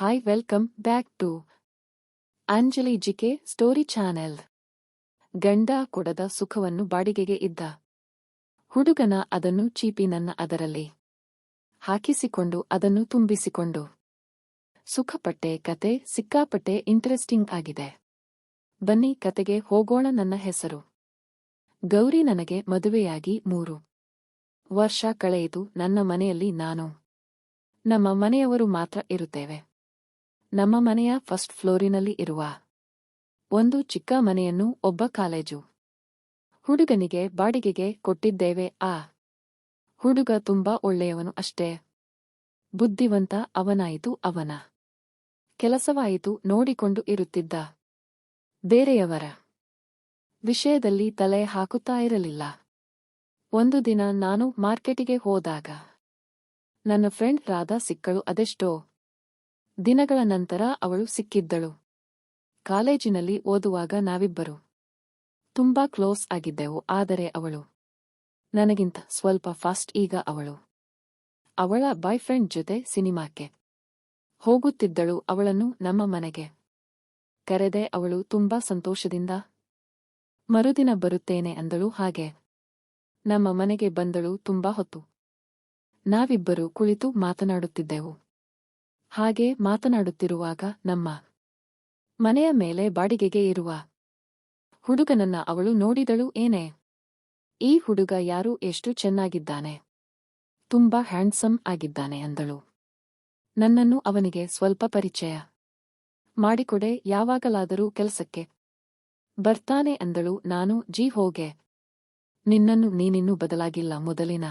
Hi welcome back to Anjali GK story channel ಗಂಡ ಕೊಡದ ಸುಖವನ್ನು ಬಾಡಿಗೆಗೆ ಇದ್ದ ಹುಡುಗನ ಅದನ್ನು ಚೀಪಿ ನನ್ನ ಅದರಲ್ಲಿ ಹಾಕಿಸಿಕೊಂಡು ಅದನ್ನು ತುಂಬಿಸಿಕೊಂಡು. ಸುಖಪಟ್ಟೆ ಕತೆ, ಸಿಕ್ಕಾಪಟ್ಟೆ ಇಂಟ್ರೆಸ್ಟಿಂಗ್ ಆಗಿದೆ. ಬನ್ನಿ ಕತೆಗೆ ಹೋಗೋಣ ನನ್ನ ಹೆಸರು. ಗೌರಿ ನನಗೆ ಮದುವೆಯಾಗಿ ಮೂರು ವರ್ಷ ಕಳೆಯಿತು, ನನ್ನ ಮನೆಯಲ್ಲಿ ನಾನು. ನಮ್ಮ ಮನೆಯವರು ಮಾತ್ರ ಇರುತ್ತೇವೆ. ನಮ್ಮ ಮನೆಯ ಫಸ್ಟ್ ಫ್ಲೋರಿನಲ್ಲಿ ಇರುವ ಒಂದು ಚಿಕ್ಕ ಮನೆಯನ್ನು ಒಬ್ಬ ಕಾಲೇಜು ಹುಡುಗನಿಗೆ ಬಾಡಿಗೆಗೆ ಕೊಟ್ಟಿದ್ದೇವೆ. ಆ ಹುಡುಗ ತುಂಬಾ ಒಳ್ಳೆಯವನು ಅಷ್ಟೇ. ಬುದ್ಧಿವಂತ ಅವನಾಯಿತು ಅವನ ಕೆಲಸವಾಯಿತು ನೋಡಿಕೊಂಡು ಇರುತ್ತಿದ್ದ. ಬೇರೆಯವರ ವಿಷಯದಲ್ಲಿ ತಲೆ ಹಾಕುತ್ತಾ ಇರಲಿಲ್ಲ. ಒಂದು ದಿನ ನಾನು ಮಾರ್ಕೆಟಿಗೆ ಹೋದಾಗ ನನ್ನ ಫ್ರೆಂಡ್ ರಾಧಾ ಸಿಕ್ಕಳು ಅದೆಷ್ಟೋ. ದಿನಗಳ ನಂತರ ಅವಳು ಸಿಕ್ಕಿದ್ದಳು. ಕಾಲೇಜಿನಲ್ಲಿ ಓದುವಾಗ ನಾವಿಬ್ಬರು. ತುಂಬಾ ಕ್ಲೋಸ್ ಆಗಿದ್ದೆವು, ಆದರೆ ಅವಳು ನನಗಿಂತ ಸ್ವಲ್ಪ ಫಾಸ್ಟ್ ಈಗ ಅವಳು. ಅವಳ ಬಾಯ್ ಫ್ರೆಂಡ್ ಜೊತೆ ಸಿನಿಮಾಕ್ಕೆ ಹೋಗುತ್ತಿದ್ದಳು, ಅವಳನ್ನು ನಮ್ಮ ಮನೆಗೆ ಕರೆದೆ ಅವಳು ತುಂಬಾ ಸಂತೋಷದಿಂದ, ಮರುದಿನ ಬರುತ್ತೇನೆ ಅಂದಳು, ಹಾಗೆ ನಮ್ಮ ಮನೆಗೆ ಬಂದಳು ತುಂಬಾ ಹೊತ್ತು. ನಾವಿಬ್ಬರು ಕುಳಿತು ಮಾತನಾಡುತ್ತಿದ್ದೆವು. ಹಾಗೆ ಮಾತನಾಡುತ್ತಿರುವಾಗ ನಮ್ಮ ಮನೆಯ ಮೇಲೆ ಬಾಡಿಗೆಗೆ ಇರುವ ಹುಡುಗನನ್ನ ಅವಳು ನೋಡಿದಳು ಏನೇ? ಈ ಹುಡುಗ ಯಾರು? ಎಷ್ಟು ಚೆನ್ನಾಗಿದ್ದಾನೆ. ತುಂಬಾ ಹ್ಯಾಂಡ್ಸಮ್ ಆಗಿದ್ದಾನೆ ಅಂದಳು. ನನ್ನನ್ನು ಅವನಿಗೆ ಸ್ವಲ್ಪ ಪರಿಚಯ ಮಾಡಿಕೊಡೆ, ಯಾವಾಗಲಾದರೂ ಕೆಲಸಕ್ಕೆ. ಬರ್ತಾನೆ ಅಂದಳು ನಾನು, ಜಿ ಹೋಗೆ. ನಿನ್ನನ್ನು ನೀನಿನ್ನೂ ಬದಲಾಗಿಲ್ಲ ಮೊದಲಿನ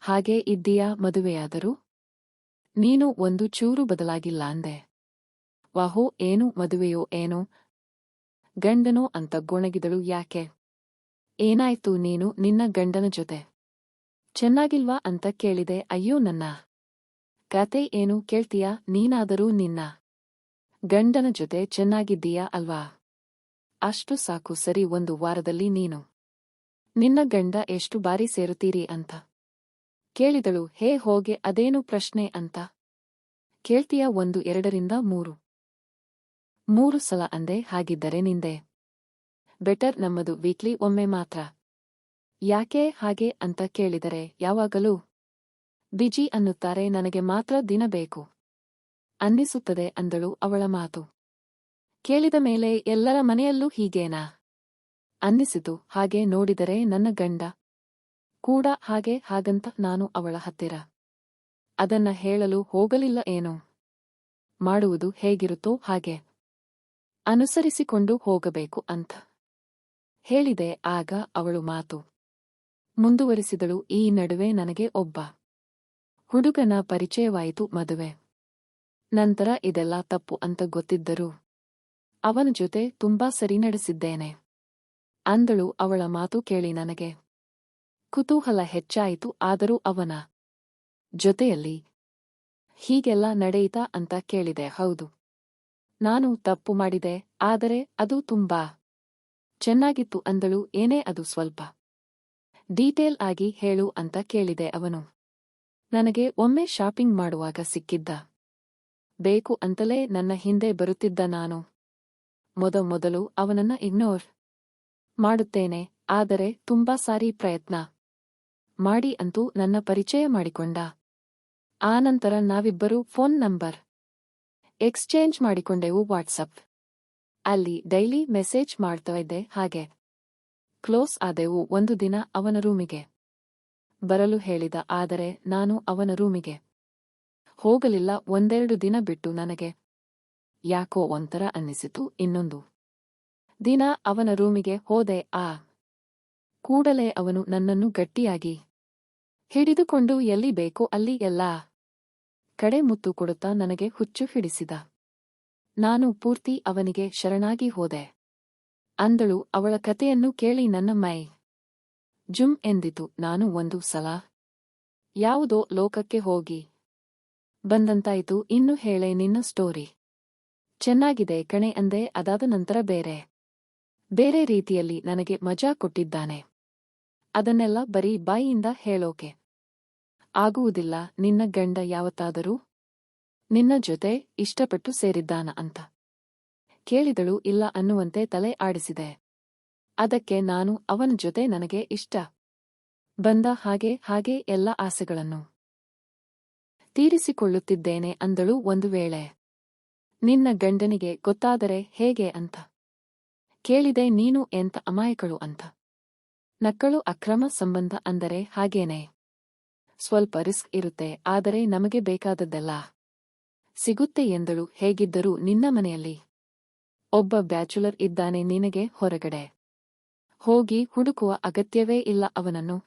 ಹಾಗೆ ಇದ್ದೀಯಾ ಮದುವೆಯಾದರೂ? ನೀನು ಒಂದು ಚೂರು ಬದಲಾಗಿಲ್ಲ ಅಂದೆ. ವಾಹೋ, ಏನು, ಮದುವೆಯೋ, ಏನೋ? ಗಂಡನೋ ಅಂತ ಗೊಣಗಿದಳು ಯಾಕೆ? ಏನಾಯ್ತು ನೀನು ನಿನ್ನ ಗಂಡನ ಜೊತೆ? ಚೆನ್ನಾಗಿಲ್ವಾ ಅಂತ ಕೇಳಿದೆ, ಅಯ್ಯೋ ನನ್ನ. ಕತೆ ಏನು ಕೇಳ್ತೀಯಾ, ನೀನಾದರೂ ನಿನ್ನ. ಗಂಡನ ಜೊತೆ ಚೆನ್ನಾಗಿದ್ದೀಯಾ ಅಲ್ವಾ? ಅಷ್ಟು ಸಾಕು ಸರಿ ಒಂದು ವಾರದಲ್ಲಿ ನೀನು. ನಿನ್ನ ಗಂಡ ಎಷ್ಟು ಬಾರಿ ಸೇರುತ್ತೀರಿ ಅಂತ. ಕೇಳಿದಳು, ಹೇ, ಹೋಗೆ, ಅದೇನು ಪ್ರಶ್ನೆ? ಅಂತ. ಕೇಳ್ತೀಯ ಒಂದು, ಎರಡರಿಂದ ಮೂರು. ಮೂರು ಸಲ ಅಂದೆ, ಹಾಗಿದ್ದರೆ ನಿಂದೆ. ಬೆಟರ್ ನಮ್ಮದು ವೀಕ್ಲಿ ಒಮ್ಮೆ ಮಾತ್ರ. ಯಾಕೆ, ಹಾಗೆ ಅಂತ ಕೇಳಿದರೆ, ಯಾವಾಗಲೂ? ಬಿಜಿ ಅನ್ನುತ್ತಾರೆ, ನನಗೆ ಮಾತ್ರ ದಿನ ಬೇಕು. ಅನ್ನಿಸುತ್ತದೆ ಅಂದಳು ಅವಳ ಮಾತು. ಕೇಳಿದ ಮೇಲೆ, ಎಲ್ಲರ ಮನೆಯಲ್ಲೂ ಹೀಗೇನಾ? ಅನ್ನಿಸಿತು, ಹಾಗೆ ನೋಡಿದರೆ ನನ್ನ ಗಂಡ ಕೂಡ ಹಾಗೆ ಹಾಗಂತ ನಾನು ಅವಳ ಹತ್ತಿರ. ಅದನ್ನ ಹೇಳಲು ಹೋಗಲಿಲ್ಲ ಏನೋ. ಮಾಡುವುದು ಹೇಗಿರುತ್ತೋ ಹಾಗೆ. ಅನುಸರಿಸಿಕೊಂಡು ಹೋಗಬೇಕು ಅಂತ. ಹೇಳಿದೆ ಆಗ ಅವಳು ಮಾತು. ಮುಂದುವರಿಸಿದಳು ಈ ನಡುವೆ ನನಗೆ ಒಬ್ಬ. ಹುಡುಗನ ಪರಿಚಯವಾಯಿತು ಮದುವೆ. ನಂತರ ಇದೆಲ್ಲ ತಪ್ಪು ಅಂತ ಗೊತ್ತಿದ್ದರು. ಅವನ ಜೊತೆ ತುಂಬಾ ಸರಿ ನಡೆಸಿದ್ದೇನೆ. ಅಂದಳು ಅವಳ ಮಾತು ಕೇಳಿ ನನಗೆ. ಕುತೂಹಲ ಹೆಚ್ಚಾಯಿತು, ಆದರೂ ಅವನ ಜೊತೆಯಲ್ಲಿ ಹೀಗೆಲ್ಲ ನಡೆಯಿತಾ ಅಂತ ಕೇಳಿದೆ, ಹೌದು. ನಾನು ತಪ್ಪು ಮಾಡಿದೆ, ಆದರೆ ಅದು ತುಂಬಾ ಚೆನ್ನಾಗಿತ್ತು ಅಂದಳು, ಏನೇ ಅದು ಸ್ವಲ್ಪ ಡೀಟೇಲ್ ಆಗಿ ಹೇಳು ಅಂತ ಕೇಳಿದೆ ಅವನು. ನನಗೆ ಒಮ್ಮೆ ಶಾಪಿಂಗ್ ಮಾಡುವಾಗ ಸಿಕ್ಕಿದ್ದ ಬೇಕು ಅಂತಲೇ ನನ್ನ ಹಿಂದೆ ಬರುತ್ತಿದ್ದ ನಾನು. ಮೊದಮೊದಲು ಅವನನ್ನ ಇಗ್ನೋರ್ ಮಾಡುತ್ತೇನೆ, ಆದರೆ ತುಂಬಾ ಸಾರಿ ಪ್ರಯತ್ನ ಮಾಡಿ ಅಂತೂ ನನ್ನ ಪರಿಚಯ ಮಾಡಿಕೊಂಡ. ಆನಂತರ ನಾವಿಬ್ಬರೂ ಫೋನ್ ನಂಬರ್, ಎಕ್ಸ್ಚೇಂಜ್ ಮಾಡಿಕೊಂಡೆವು ವಾಟ್ಸಪ್. ಅಲ್ಲಿ ಡೈಲಿ ಮೆಸೇಜ್ ಮಾಡ್ತಾ ಇದ್ದೆ, ಹಾಗೆ. ಕ್ಲೋಸ್ ಆದೆವು ಒಂದು ದಿನ ಅವನ ರೂಮಿಗೆ. ಬರಲು ಹೇಳಿದ, ಆದರೆ ನಾನು ಅವನ ರೂಮಿಗೆ. ಹೋಗಲಿಲ್ಲ, ಒಂದೆರಡು ದಿನ ಬಿಟ್ಟು ನನಗೆ. ಯಾಕೋ ಒಂಥರ ಅನ್ನಿಸಿತು ಇನ್ನೊಂದು. ದಿನ ಅವನ ರೂಮಿಗೆ ಹೋದೆ, ಆ. ಕೂಡಲೇ ಅವನು ನನ್ನನ್ನು ಗಟ್ಟಿಯಾಗಿ ಹಿಡಿದುಕೊಂಡು ಎಲ್ಲಿ ಬೇಕೋ ಅಲ್ಲಿ ಎಲ್ಲಾ ಕಡೆ ಮುತ್ತು ಕೊಡುತ್ತಾ ನನಗೆ ಹುಚ್ಚು ಹಿಡಿಸಿದ. ನಾನು ಪೂರ್ತಿ ಅವನಿಗೆ ಶರಣಾಗಿ ಹೋದೆ. ಅಂದಳು, ಅವಳ ಕಥೆಯನ್ನು ಕೇಳಿ ನನ್ನ ಮೈ ಜುಮ್ ಎಂದಿತು. ನಾನು ಒಂದು ಸಲ ಯಾವುದೋ ಲೋಕಕ್ಕೆ ಹೋಗಿ ಬಂದಂತಾಯಿತು. ಇನ್ನು ಹೇಳೆ, ನಿನ್ನ ಸ್ಟೋರಿ ಚೆನ್ನಾಗಿದೆ ಕಣೆ ಅಂದೆ. ಅದಾದ ನಂತರ ಬೇರೆ ಬೇರೆ ರೀತಿಯಲ್ಲಿ ನನಗೆ ಮಜಾ ಕೊಟ್ಟಿದ್ದಾನೆ. ಅದನ್ನೆಲ್ಲ ಬರೀ ಬಾಯಿಯಿಂದ ಹೇಳೋಕೆ. ಆಗುವುದಿಲ್ಲ. ನಿನ್ನ ಗಂಡ ಯಾವತ್ತಾದರೂ ನಿನ್ನ ಜೊತೆ ಇಷ್ಟಪಟ್ಟು ಸೇರಿದ್ದಾನ ಅಂತ ಕೇಳಿದಳು. ಇಲ್ಲ ಅನ್ನುವಂತೆ ತಲೆ ಆಡಿಸಿದೆ. ಅದಕ್ಕೆ ನಾನು ಅವನ ಜೊತೆ ನನಗೆ ಇಷ್ಟ. ಬಂದ ಹಾಗೆ ಹಾಗೆ ಎಲ್ಲ ಆಸೆಗಳನ್ನು ತೀರಿಸಿಕೊಳ್ಳುತ್ತಿದ್ದೇನೆ ಅಂದಳು ಒಂದು ವೇಳೆ. ನಿನ್ನ ಗಂಡನಿಗೆ ಗೊತ್ತಾದರೆ ಹೇಗೆ ಅಂತ ಕೇಳಿದೆ. ನೀನು ಎಂತ ಅಮಾಯಕಳು ಅಂತ. ನಕ್ಕಳು ಅಕ್ರಮ ಸಂಬಂಧ ಅಂದರೆ ಹಾಗೇನೆ. ಸ್ವಲ್ಪ ರಿಸ್ಕ್ ಇರುತ್ತೆ, ಆದರೆ ನಮಗೆ ಬೇಕಾದದ್ದೆಲ್ಲ. ಸಿಗುತ್ತೆ ಎಂದಳು, ಹೇಗಿದ್ದರೂ ನಿನ್ನ ಮನೆಯಲ್ಲಿ. ಒಬ್ಬ ಬ್ಯಾಚುಲರ್ ಇದ್ದಾನೆ ನಿನಗೆ ಹೊರಗಡೆ. ಹೋಗಿ ಹುಡುಕುವ ಅಗತ್ಯವೇ ಇಲ್ಲ ಅವನನ್ನು.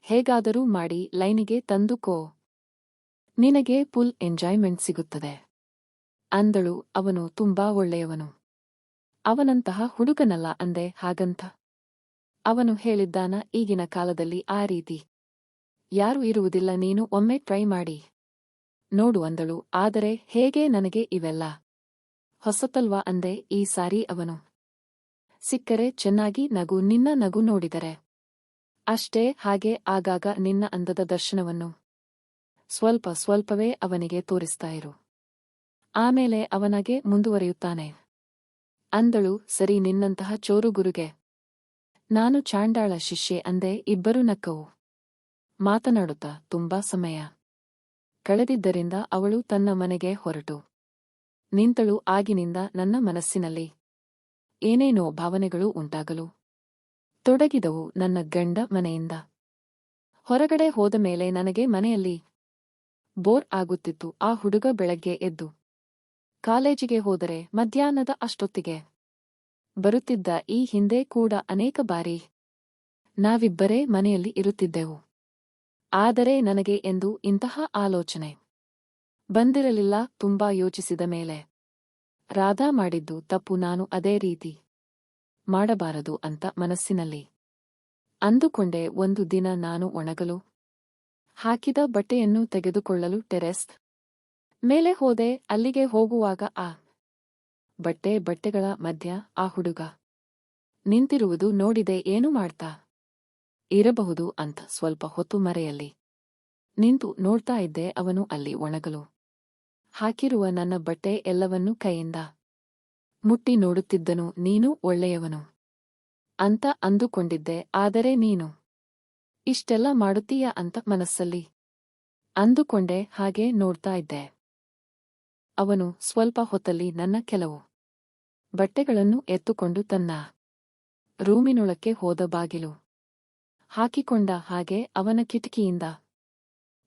ಹೇಗಾದರೂ ಮಾಡಿ, ಲೈನಿಗೆ ತಂದುಕೋ ನಿನಗೆ ಫುಲ್ ಎಂಜಾಯ್ಮೆಂಟ್ ಸಿಗುತ್ತದೆ. ಅಂದಳು, ಅವನು ತುಂಬಾ ಒಳ್ಳೆಯವನು. ಅವನಂತಹ ಹುಡುಗನಲ್ಲ ಅಂದೆ, ಹಾಗಂತ. ಅವನು ಹೇಳಿದ್ದಾನ, ಈಗಿನ ಕಾಲದಲ್ಲಿ ಆ ರೀತಿ. ಯಾರೂ ಇರುವುದಿಲ್ಲ, ನೀನು ಒಮ್ಮೆ ಟ್ರೈ ಮಾಡಿ. ನೋಡು ಅಂದಳು, ಆದರೆ ಹೇಗೆ ನನಗೆ ಇವೆಲ್ಲ? ಹೊಸತಲ್ವಾ ಅಂದೆ, ಈ ಸಾರಿ ಅವನು. ಸಿಕ್ಕರೆ ಚೆನ್ನಾಗಿ ನಗು, ನಿನ್ನ ನಗು ನೋಡಿದರೆ. ಅಷ್ಟೇ, ಹಾಗೆ ಆಗಾಗ ನಿನ್ನ ಅಂದದ ದರ್ಶನವನ್ನು. ಸ್ವಲ್ಪ ಸ್ವಲ್ಪವೇ ಅವನಿಗೆ ತೋರಿಸ್ತಾ ಇರು. ಆಮೇಲೆ ಅವನಗೆ ಮುಂದುವರಿಯುತ್ತಾನೆ. ಅಂದಳು, ಸರಿ ನಿನ್ನಂತಹ ಚೋರುಗುರುಗೆ ನಾನು ಚಾಂಡಾಳ ಶಿಷ್ಯೆ ಅಂದೆ, ಇಬ್ಬರು ನಕ್ಕವು. ಮಾತನಾಡುತ್ತಾ ತುಂಬಾ ಸಮಯ. ಕಳೆದಿದ್ದರಿಂದ ಅವಳು ತನ್ನ ಮನೆಗೆ ಹೊರಟು. ನಿಂತಳು ಆಗಿನಿಂದ ನನ್ನ ಮನಸ್ಸಿನಲ್ಲಿ. ಏನೇನೋ ಭಾವನೆಗಳು ಉಂಟಾಗಲು. ತೊಡಗಿದವು ನನ್ನ ಗಂಡ ಮನೆಯಿಂದ. ಹೊರಗಡೆ ಹೋದ ಮೇಲೆ ನನಗೆ ಮನೆಯಲ್ಲಿ ಬೋರ್ ಆಗುತ್ತಿತ್ತು. ಆ ಹುಡುಗ ಬೆಳಗ್ಗೆ ಎದ್ದು ಕಾಲೇಜಿಗೆ ಹೋದರೆ ಮಧ್ಯಾಹ್ನದ ಅಷ್ಟೊತ್ತಿಗೆ ಬರುತ್ತಿದ್ದ ಈ ಹಿಂದೆ ಕೂಡ ಅನೇಕ ಬಾರಿ ನಾವಿಬ್ಬರೇ ಮನೆಯಲ್ಲಿ ಇರುತ್ತಿದ್ದೆವು. ಆದರೆ ನನಗೆ ಎಂದು ಇಂತಹ ಆಲೋಚನೆ ಬಂದಿರಲಿಲ್ಲ ತುಂಬಾ ಯೋಚಿಸಿದ ಮೇಲೆ. ರಾಧಾ ಮಾಡಿದ್ದು ತಪ್ಪು ನಾನು ಅದೇ ರೀತಿ ಮಾಡಬಾರದು ಅಂತ ಮನಸ್ಸಿನಲ್ಲಿ ಅಂದುಕೊಂಡೆ ಒಂದು ದಿನ ನಾನು ಒಣಗಲು ಹಾಕಿದ ಬಟ್ಟೆಯನ್ನು ತೆಗೆದುಕೊಳ್ಳಲು ಟೆರೆಸ್ ಮೇಲೆ ಹೋದೆ ಅಲ್ಲಿಗೆ ಹೋಗುವಾಗ ಆ ಬಟ್ಟೆ ಬಟ್ಟೆಗಳ ಮಧ್ಯ ಆ ಹುಡುಗ ನಿಂತಿರುವುದು ನೋಡಿದೆ ಏನು ಮಾಡ್ತಾ ಇರಬಹುದು ಅಂತ ಸ್ವಲ್ಪ ಹೊತ್ತು ಮರೆಯಲ್ಲಿ ನಿಂತು ನೋಡ್ತಾ ಇದ್ದೆ ಅವನು ಅಲ್ಲಿ ಒಣಗಲು. ಹಾಕಿರುವ ನನ್ನ ಬಟ್ಟೆ ಎಲ್ಲವನ್ನೂ ಕೈಯಿಂದ ಮುಟ್ಟಿ ನೋಡುತ್ತಿದ್ದನು, ನೀನು ಒಳ್ಳೆಯವನು ಅಂತ ಅಂದುಕೊಂಡಿದ್ದೆ, ಆದರೆ ನೀನು ಇಷ್ಟೆಲ್ಲ ಮಾಡುತ್ತೀಯ ಅಂತ ಮನಸ್ಸಲ್ಲಿ ಅಂದುಕೊಂಡೆ, ಹಾಗೆ ನೋಡ್ತಾ ಇದ್ದೆ. ಅವನು ಸ್ವಲ್ಪ ಹೊತ್ತಲ್ಲಿ ನನ್ನ ಕೆಲವು ಬಟ್ಟೆಗಳನ್ನು ಎತ್ತುಕೊಂಡು ತನ್ನ ರೂಮಿನೊಳಕ್ಕೆ ಹೋದ ಬಾಗಿಲು. ಹಾಕಿಕೊಂಡ ಹಾಗೆ ಅವನ ಕಿಟಕಿಯಿಂದ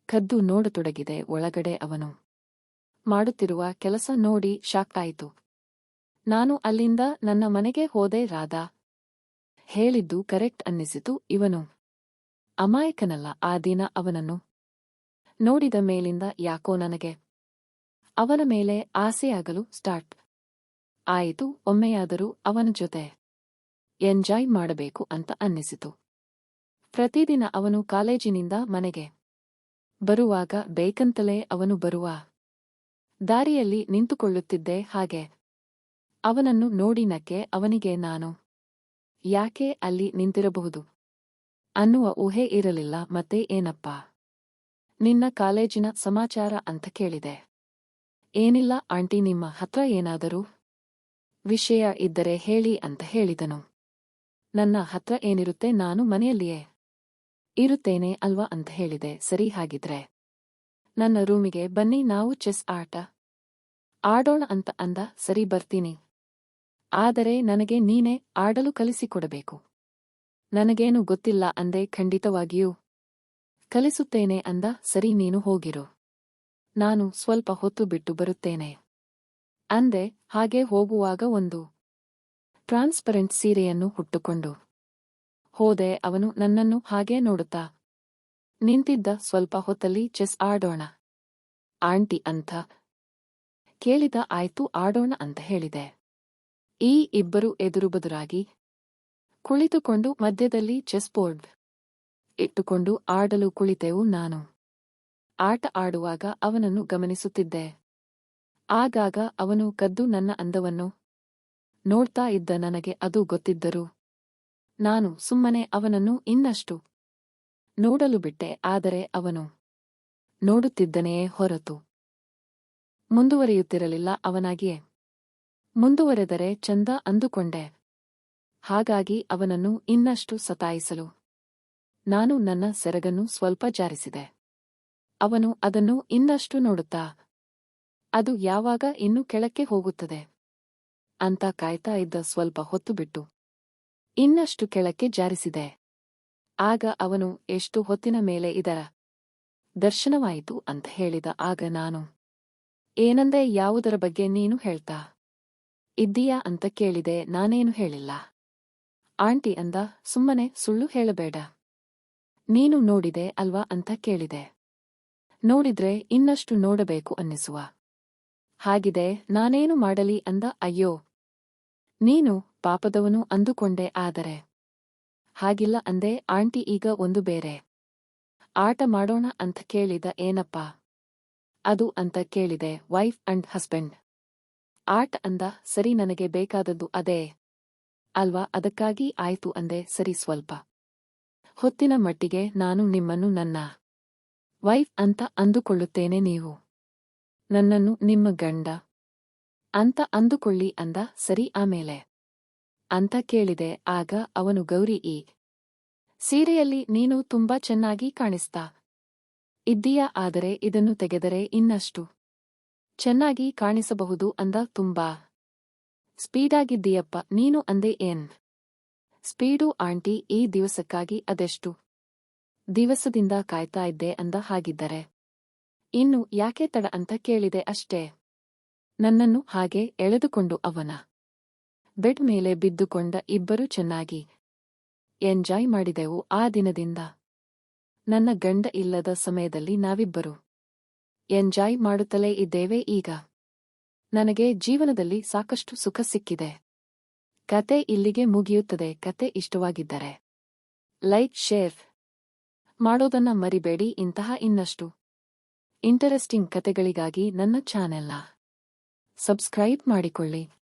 ಕದ್ದು ನೋಡತೊಡಗಿದೆ ಒಳಗಡೆ ಅವನು. ಮಾಡುತ್ತಿರುವ ಕೆಲಸ ನೋಡಿ ಶಾಕ್ಟಾಯಿತು ನಾನು ಅಲ್ಲಿಂದ ನನ್ನ ಮನೆಗೆ ಹೋದೆ ರಾಧಾ. ಹೇಳಿದ್ದು ಕರೆಕ್ಟ್ ಅನ್ನಿಸಿತು ಇವನು. ಅಮಾಯಕನಲ್ಲ ಆ ದಿನ ಅವನನ್ನು. ನೋಡಿದ ಮೇಲಿಂದ ಯಾಕೋ ನನಗೆ. ಅವನ ಮೇಲೆ ಆಸೆಯಾಗಲು ಸ್ಟಾರ್ಟ್. ಆಯಿತು ಒಮ್ಮೆಯಾದರೂ ಅವನ ಜೊತೆ. ಎಂಜಾಯ್ ಮಾಡಬೇಕು ಅಂತ ಅನ್ನಿಸಿತು. ಪ್ರತಿದಿನ ಅವನು ಕಾಲೇಜಿನಿಂದ ಮನೆಗೆ ಬರುವಾಗ ಬೇಕಂತಲೇ ಅವನು ಬರುವ ದಾರಿಯಲ್ಲಿ ನಿಂತುಕೊಳ್ಳುತ್ತಿದ್ದೆ ಹಾಗೆ. ಅವನನ್ನು ನೋಡಿನಕ್ಕೆ ಅವನಿಗೆ ನಾನು ಯಾಕೆ ಅಲ್ಲಿ ನಿಂತಿರಬಹುದು? ಅನ್ನುವ ಊಹೆ ಇರಲಿಲ್ಲ, ಮತ್ತೆ ಏನಪ್ಪ? ನಿನ್ನ ಕಾಲೇಜಿನ ಸಮಾಚಾರ ಅಂತ ಕೇಳಿದೆ. ಏನಿಲ್ಲ ಆಂಟಿ, ನಿಮ್ಮ ಹತ್ರ ಏನಾದರೂ ವಿಷಯ ಇದ್ದರೆ ಹೇಳಿ ಅಂತ ಹೇಳಿದನು. ನನ್ನ ಹತ್ರ ಏನಿರುತ್ತೆ ನಾನು ಮನೆಯಲ್ಲಿಯೇ ಇರುತ್ತೇನೆ ಅಲ್ವಾ ಅಂತ ಹೇಳಿದೆ. ಸರಿ ಹಾಗಿದ್ರೆ. ನನ್ನ ರೂಮಿಗೆ ಬನ್ನಿ ನಾವು ಚೆಸ್ ಆಟ. ಆಡೋಣ ಅಂತ ಅಂದ. ಸರಿ ಬರ್ತೀನಿ. ಆದರೆ ನನಗೆ ನೀನೇ ಆಡಲು ಕಲಿಸಿಕೊಡಬೇಕು. ನನಗೇನು ಗೊತ್ತಿಲ್ಲ ಅಂದೆ ಖಂಡಿತವಾಗಿಯೂ. ಕಲಿಸುತ್ತೇನೆ ಅಂದ. ಸರಿ ನೀನು ಹೋಗಿರು. ನಾನು ಸ್ವಲ್ಪ ಹೊತ್ತು ಬಿಟ್ಟು ಬರುತ್ತೇನೆ. ಅಂದೆ ಹಾಗೆ ಹೋಗುವಾಗ ಒಂದು ಟ್ರಾನ್ಸ್ಪರೆಂಟ್ ಸೀರೆಯನ್ನು ಹುಟ್ಟುಕೊಂಡು. ಹೋದೆ ಅವನು ನನ್ನನ್ನು ಹಾಗೆ ನೋಡುತ್ತಾ. ನಿಂತಿದ್ದ ಸ್ವಲ್ಪ ಹೊತ್ತಲ್ಲಿ ಚೆಸ್ ಆಡೋಣ. ಆಂಟಿ ಅಂತ ಕೇಳಿದ ಆಯ್ತು ಆಡೋಣ ಅಂತ ಹೇಳಿದೆ. ಈ ಇಬ್ಬರು ಎದುರುಬದುರಾಗಿ ಕುಳಿತುಕೊಂಡು ಮಧ್ಯದಲ್ಲಿ ಚೆಸ್ ಬೋರ್ಡ್ ಇಟ್ಟುಕೊಂಡು ಆಡಲು ಕುಳಿತೆವು ನಾನು. ಆಟ ಆಡುವಾಗ ಅವನನ್ನು ಗಮನಿಸುತ್ತಿದ್ದೆ. ಆಗಾಗ ಅವನು ಕದ್ದು ನನ್ನ ಅಂದವನ್ನು ನೋಡ್ತಾ ಇದ್ದ ನನಗೆ ಅದು ಗೊತ್ತಿದ್ದರೂ ನಾನು ಸುಮ್ಮನೆ ಅವನನ್ನು ಇನ್ನಷ್ಟು ನೋಡಲು ಬಿಟ್ಟೆ, ಆದರೆ ಅವನು ನೋಡುತ್ತಿದ್ದನೆಯೇ ಹೊರತು. ಮುಂದುವರಿಯುತ್ತಿರಲಿಲ್ಲ ಅವನಾಗಿಯೇ. ಮುಂದುವರೆದರೆ ಚಂದ ಅಂದುಕೊಂಡೆ. ಹಾಗಾಗಿ ಅವನನ್ನು ಇನ್ನಷ್ಟು ಸತಾಯಿಸಲು. ನಾನು ನನ್ನ ಸೆರಗನ್ನು ಸ್ವಲ್ಪ ಜಾರಿಸಿದೆ. ಅವನು ಅದನ್ನು ಇನ್ನಷ್ಟು ನೋಡುತ್ತಾ, ಅದು ಯಾವಾಗ ಇನ್ನು ಕೆಳಕ್ಕೆ ಹೋಗುತ್ತದೆ? ಅಂತ ಕಾಯ್ತಾ ಇದ್ದ ಸ್ವಲ್ಪ ಹೊತ್ತು ಬಿಟ್ಟು. ಇನ್ನಷ್ಟು ಕೆಳಕ್ಕೆ ಜಾರಿಸಿದೆ. ಆಗ ಅವನು, ಎಷ್ಟು ಹೊತ್ತಿನ ಮೇಲೆ ಇದರ ದರ್ಶನವಾಯಿತು? ಅಂತ ಹೇಳಿದ. ಆಗ ನಾನು, ಏನಂದೆ, ಯಾವುದರ ಬಗ್ಗೆ ನೀನು ಹೇಳ್ತಾ ಇದ್ದೀಯಾ? ಅಂತ ಕೇಳಿದೆ. ನಾನೇನು ಹೇಳಿಲ್ಲ. ಆಂಟಿ ಅಂದ. ಸುಮ್ಮನೆ, ಸುಳ್ಳು ಹೇಳಬೇಡ. ನೀನು ನೋಡಿದೆ ಅಲ್ವಾ? ಅಂತ ಕೇಳಿದೆ. ನೋಡಿದ್ರೆ ಇನ್ನಷ್ಟು ನೋಡಬೇಕು ಅನ್ನಿಸುವ. ಹಾಗಿದೆ, ನಾನೇನು ಮಾಡಲಿ? ಅಂದ. ಅಯ್ಯೋ, ನೀನು ಪಾಪದವನು ಅಂದುಕೊಂಡೆ ಆದರೆ. ಹಾಗಿಲ್ಲ ಅಂದೆ ಆಂಟಿ ಈಗ ಒಂದು ಬೇರೆ. ಆಟ ಮಾಡೋಣ ಅಂತ ಕೇಳಿದ ಏನಪ್ಪಾ? ಅದು ಅಂತ ಕೇಳಿದೆ ವೈಫ್ ಅಂಡ್ ಹಸ್ಬೆಂಡ್ ಆಟ ಅಂದ, ಸರಿ ನನಗೆ ಬೇಕಾದದ್ದು ಅದೇ. ಅಲ್ವಾ, ಅದಕ್ಕಾಗಿ ಆಯ್ತು ಅಂದೆ, ಸರಿ ಸ್ವಲ್ಪ. ಹೊತ್ತಿನ ಮಟ್ಟಿಗೆ ನಾನು ನಿಮ್ಮನ್ನು ನನ್ನ ವೈಫ್ ಅಂತ ಅಂದುಕೊಳ್ಳುತ್ತೇನೆ ನೀವು. ನನ್ನನ್ನು ನಿಮ್ಮ ಗಂಡ ಅಂತ ಅಂದುಕೊಳ್ಳಿ ಅಂದ, ಸರಿ ಆಮೇಲೆ. ಅಂತ ಕೇಳಿದೆ, ಆಗ ಅವನು, ಗೌರಿ, ಈ ಸೀರೆಯಲ್ಲಿ ನೀನು ತುಂಬಾ ಚೆನ್ನಾಗಿ ಕಾಣಿಸ್ತಾ ಇದ್ದೀಯ? ಆದರೆ ಇದನ್ನು ತೆಗೆದರೆ ಇನ್ನಷ್ಟು ಚೆನ್ನಾಗಿ ಕಾಣಿಸಬಹುದು ಅಂದ. ತುಂಬಾ ಸ್ಪೀಡಾಗಿದ್ದೀಯಪ್ಪ, ನೀನು ಅಂದೆ ಏನ್? ಸ್ಪೀಡು ಆಂಟಿ, ಈ ದಿವಸಕ್ಕಾಗಿ ಅದೆಷ್ಟು ದಿವಸದಿಂದ ಕಾಯ್ತಾ ಇದ್ದೆ ಅಂದ ಹಾಗಿದ್ದರೆ. ಇನ್ನು ಯಾಕೆ ತಡ ಅಂತ ಕೇಳಿದೆ ಅಷ್ಟೇ. ನನ್ನನ್ನು ಹಾಗೆ ಎಳೆದುಕೊಂಡು ಅವನ ಬೆಡ್ ಮೇಲೆ ಬಿದ್ದುಕೊಂಡ ಇಬ್ಬರು ಚೆನ್ನಾಗಿ ಎಂಜಾಯ್ ಮಾಡಿದೆವು ಆ ದಿನದಿಂದ. ನನ್ನ ಗಂಡ ಇಲ್ಲದ ಸಮಯದಲ್ಲಿ ನಾವಿಬ್ಬರು ಎಂಜಾಯ್ ಮಾಡುತ್ತಲೇ ಇದ್ದೇವೆ ಈಗ. ನನಗೆ ಜೀವನದಲ್ಲಿ ಸಾಕಷ್ಟು ಸುಖ ಸಿಕ್ಕಿದೆ. ಕತೆ ಇಲ್ಲಿಗೆ ಮುಗಿಯುತ್ತದೆ. ಕತೆ ಇಷ್ಟವಾಗಿದ್ದರೆ ಲೈಕ್, ಶೇರ್ ಮಾಡೋದನ್ನ ಮರಿಬೇಡಿ. ಇಂತಹ ಇನ್ನಷ್ಟು ಇಂಟರೆಸ್ಟಿಂಗ್ ಕತೆಗಳಿಗಾಗಿ ನನ್ನ ಚಾನೆಲ್ನ ಸಬ್ಸ್ಕ್ರೈಬ್ ಮಾಡಿಕೊಳ್ಳಿ.